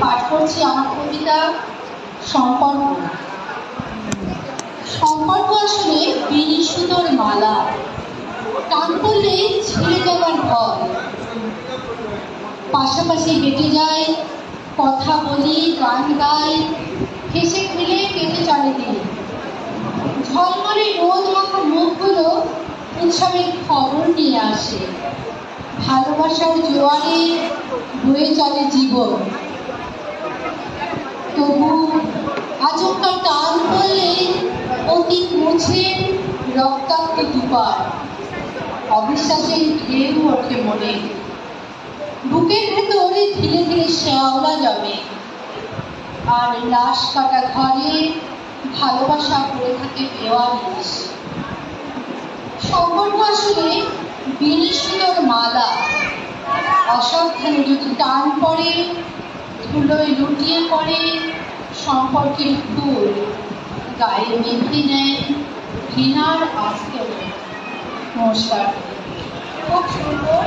পাঠ করছি আমার কবিতা সম্পর্ক। সম্পর্ক সুতোর মালা। টান পড়লে ছিঁড়ে যাবার ভয়। পাশাপাশি হেঁটে যাই, কথা বলি, গান গাই, হেসে খেলে উৎসবের খবর নিয়ে আসে। ভালোবাসার জোয়ারে বয়ে চলে জীবন। তবু আচমকা টান পড়লে অতীত মুছে রক্তাক্ত দুপার। অবিশ্বাসের ঢেউ ওঠে মনে। বুকের ভেতরে ধীরে ধীরে শেওলা জমে। আর লাশ কাটা ঘরে ভালোবাসা করে থাকে সম্পর্ক আসলে বিনিশ্চিতর মালা। অসাবধানে যদি টান পড়ে, ধুলোয় লুটিয়ে পড়ে সম্পর্কের ফুল গায়ে মেঘে নেয় ঘৃণার আজকে নমস্কার। খুব সুন্দর